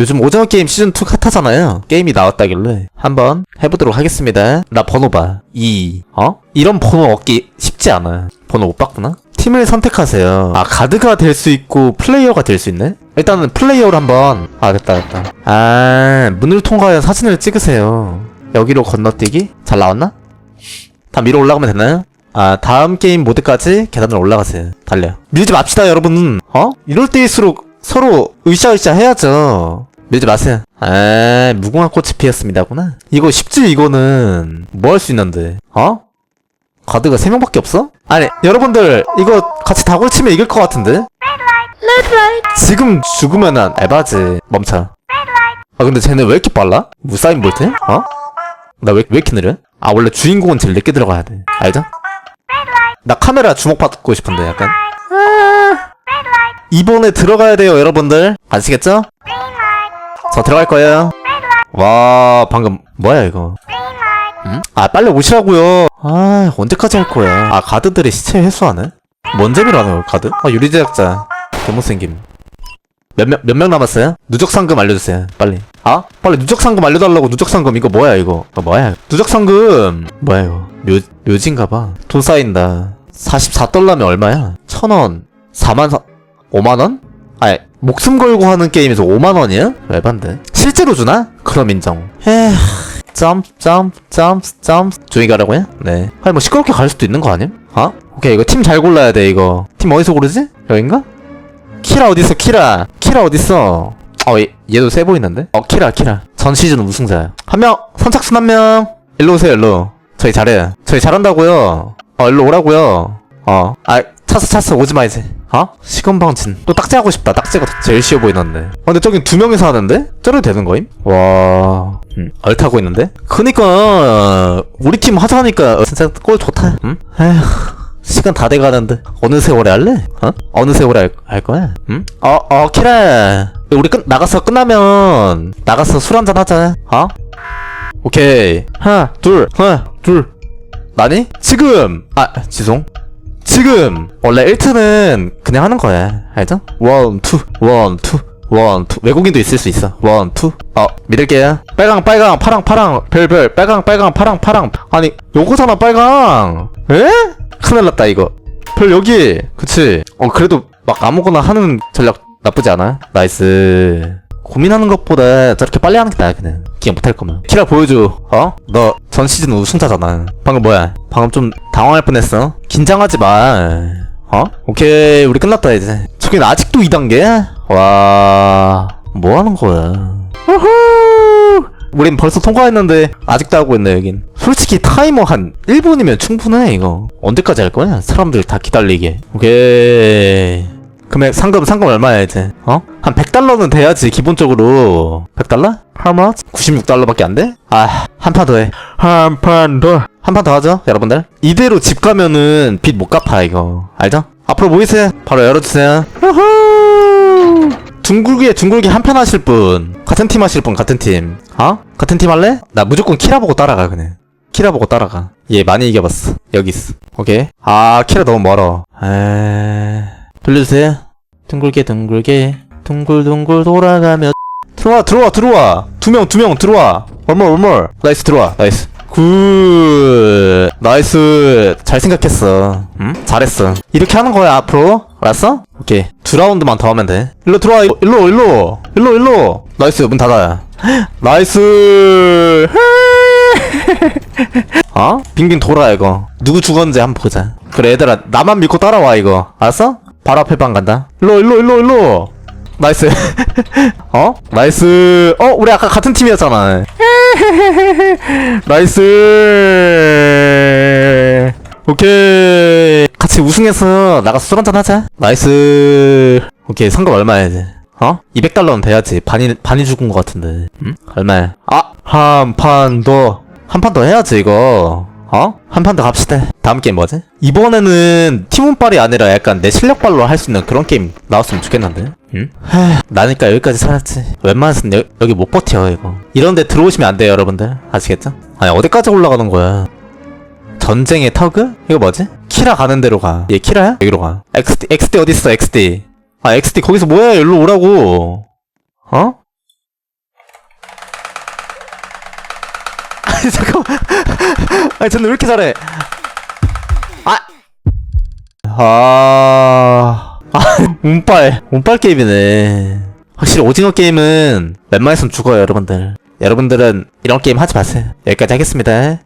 요즘 오징어 게임 시즌2 핫하잖아요. 게임이 나왔다길래 한번 해보도록 하겠습니다. 나 번호 봐. 2. 어? 이런 번호 얻기 쉽지 않아. 번호 못 봤구나? 팀을 선택하세요. 아, 가드가 될 수 있고 플레이어가 될 수 있네? 일단은 플레이어로 한번. 아, 됐다, 됐다. 아, 문을 통과해 사진을 찍으세요. 여기로 건너뛰기? 잘 나왔나? 다 위로 올라가면 되나요? 아, 다음 게임 모드까지 계단을 올라가세요. 달려. 밀지 맙시다, 여러분. 어? 이럴 때일수록 서로 으쌰으쌰 해야죠. 밀지 마세요. 아, 무궁화 꽃이 피었습니다구나. 이거 쉽지, 이거는. 뭐 할 수 있는데. 어? 가드가 3명밖에 없어? 아니, 여러분들, 이거 같이 다골 치면 이길 것 같은데? 지금 죽으면은 에바지. 멈춰. 아, 근데 쟤네 왜 이렇게 빨라? 무사인 볼트? 어? 나 왜, 왜 이렇게 느려? 아, 원래 주인공은 제일 늦게 들어가야 돼. 알죠? 나 카메라 주목 받고 싶은데, 약간. 아, 이번에 들어가야 돼요, 여러분들. 아시겠죠? 저 들어갈 거예요. 와, 방금, 뭐야, 이거. 응? 아, 빨리 오시라고요. 아, 언제까지 할 거야. 아, 가드들이 시체 회수하네? 뭔 재미로 하는 거, 가드? 아, 유리 제작자. 개못생김. 몇 명, 몇 명 남았어요? 누적 상금 알려주세요. 빨리. 아? 빨리 누적 상금 알려달라고, 누적 상금. 이거 뭐야, 이거. 이거 뭐야. 누적 상금. 뭐야, 이거. 묘, 묘지인가봐. 돈 쌓인다. 44달러면 얼마야? 천 원. 4만, 4, 5만 원? 아니, 목숨 걸고 하는 게임에서 5만원이야? 왜반데? 실제로 주나? 그럼 인정. 에휴. 점프, 점프, 점프, 점프. 조용히 가라고 해? 네. 아니, 뭐 시끄럽게 갈 수도 있는 거 아님? 어? 오케이, 이거 팀 잘 골라야 돼, 이거. 팀 어디서 고르지? 여긴가? 키라 어딨어 키라 키라 어딨어 어 얘, 얘도 세 보이는데 어 키라 키라 전 시즌 우승자야 한 명 선착순 한명 일로 오세요 일로 저희 잘해 저희 잘한다고요 어 일로 오라고요 어아 찼어 찼어 오지마 이제 어? 시건방진 또 딱지 하고 싶다 딱지가 더 제일 쉬워 보이는데 어, 근데 저긴 두 명이서 하는데? 저래도 되는 거임? 와 음, 얼타고 있는데? 그니까 우리 팀 하자니까 진짜 꼴 좋다 응? 에휴 시간 다 돼가는데 어느 세월에 할래? 어? 어느 세월에 할, 할 거야? 응? 어, 어, 키라 우리 끝 나가서 끝나면 나가서 술 한잔 하자 어? 오케이 하나 둘 하나 둘 나니? 지금 아 지송 지금 원래 1트는 그냥 하는 거야. 알죠? 원, 투, 원, 투, 원, 투 외국인도 있을 수 있어. 원, 투 어, 믿을게요. 빨강, 빨강, 파랑, 파랑. 별, 별. 빨강, 빨강, 파랑, 파랑. 아니 요거잖아 빨강. 에? 큰일 났다 이거. 별 여기. 그치? 어 그래도 막 아무거나 하는 전략 나쁘지 않아. 나이스 고민하는 것보다 저렇게 빨리 하는 게 나아 그냥. 그냥 못할 거면. 키라 보여줘. 어? 너 전 시즌 우승자잖아. 방금 뭐야? 방금 좀 당황할 뻔했어. 긴장하지 마. 어? 오케이 우리 끝났다 이제. 저긴 아직도 2단계? 와... 뭐 하는 거야? 우후! 우린 벌써 통과했는데 아직도 하고 있네 여긴. 솔직히 타이머 한 1분이면 충분해 이거. 언제까지 할 거야? 사람들 다 기다리게. 오케이 금액 상금 상금 얼마야 이제? 어? 한 100달러는 돼야지 기본적으로. 100달러? How much? 96달러밖에 안 돼? 아 한 판 더 해. 한 판 더. 한 판 더 하죠 여러분들. 이대로 집 가면은 빚 못 갚아 이거. 알죠? 앞으로 모이세요. 바로 열어주세요. 우후! 둥글게 둥글게 한판 하실 분 같은 팀 하실 분 같은 팀. 어? 같은 팀 할래? 나 무조건 키라 보고 따라가 그냥. 키라 보고 따라가. 얘 많이 이겨봤어. 여기 있어. 오케이. 아 키라 너무 멀어. 에... 돌려주세요. 둥글게 둥글게. 둥글둥글 돌아가며. 들어와 들어와 들어와. 두 명 두 명 들어와. 얼멀 얼멀 나이스 들어와. 나이스. 굿. 나이스. 잘 생각했어. 응? 잘했어. 이렇게 하는 거야 앞으로? 알았어? 오케이. 두 라운드만 더 하면 돼. 일로 들어와. 일로 일로. 일로 일로. 일로 나이스. 문 닫아 나이스. 어? 빙빙 돌아 이거. 누구 죽었는지 한번 보자. 그래 얘들아. 나만 믿고 따라와 이거. 알았어? 바로 앞에 방 간다. 일로 일로 일로 일로. 나이스. 어? 나이스. 어 우리 아까 같은 팀이었잖아. 나이스. 오케이. 같이 우승해서 나가서 술 한잔 하자. 나이스. 오케이 상금 얼마야 이제? 어? 200달러는 돼야지. 반이 반이 죽은 것 같은데. 응? 얼마야? 아 한 판 더. 한 판 더 해야지 이거 어? 한 판 더 갑시다 다음 게임 뭐지? 이번에는 팀운빨이 아니라 약간 내 실력발로 할 수 있는 그런 게임 나왔으면 좋겠는데 응? 하, 나니까 여기까지 살았지 웬만해서는 여, 여기 못 버텨 이거 이런데 들어오시면 안 돼요 여러분들 아시겠죠? 아니 어디까지 올라가는 거야 전쟁의 터그? 이거 뭐지? 키라 가는 대로 가. 얘 키라야? 여기로 가. XD, XD 어딨어, XD. 아, XD 거기서 뭐해? 일로 오라고. 어? 잠깐만. 아니, 저는 왜 이렇게 잘해? 아! 아. 아, 운빨. 운빨 게임이네. 확실히 오징어 게임은 웬만해선 죽어요, 여러분들. 여러분들은 이런 게임 하지 마세요. 여기까지 하겠습니다.